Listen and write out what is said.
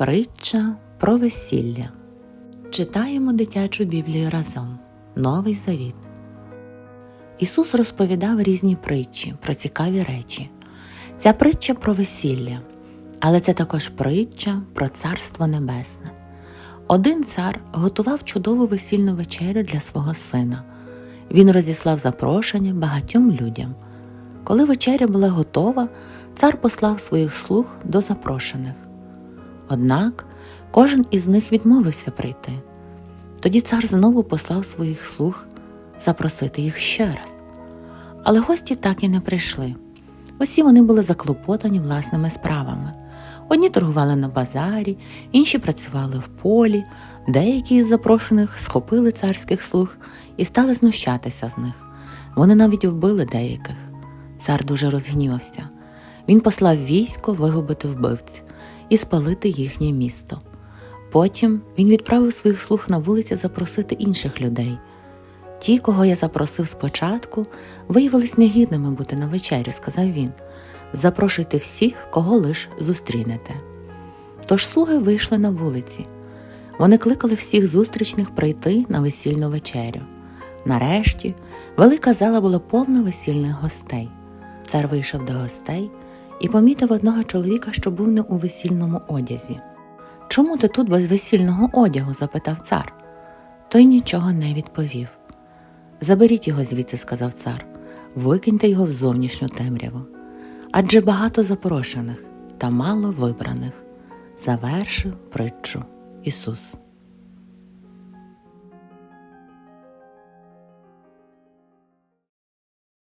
Притча про весілля. Читаємо дитячу Біблію разом. Новий Завіт. Ісус розповідав різні притчі про цікаві речі. Ця притча про весілля, але це також притча про Царство Небесне. Один цар готував чудову весільну вечерю для свого сина. Він розіслав запрошення багатьом людям. Коли вечеря була готова, цар послав своїх слуг до запрошених. Однак кожен із них відмовився прийти. Тоді цар знову послав своїх слуг запросити їх ще раз. Але гості так і не прийшли. Усі вони були заклопотані власними справами. Одні торгували на базарі, інші працювали в полі, деякі із запрошених схопили царських слуг і стали знущатися з них. Вони навіть вбили деяких. Цар дуже розгнівався. Він послав військо вигубити вбивць і спалити їхнє місто. Потім він відправив своїх слуг на вулиці запросити інших людей. Ті, кого я запросив спочатку, виявились негідними бути на вечерю, сказав він. Запрошуйте всіх, кого лиш зустрінете. Тож слуги вийшли на вулиці. Вони кликали всіх зустрічних прийти на весільну вечерю. Нарешті велика зала була повна весільних гостей. Цар вийшов до гостей і помітив одного чоловіка, що був не у весільному одязі. Чому ти тут без весільного одягу? запитав цар. Той нічого не відповів. Заберіть його звідси, сказав цар, викиньте його в зовнішню темряву. Адже багато запрошених та мало вибраних, завершив притчу Ісус.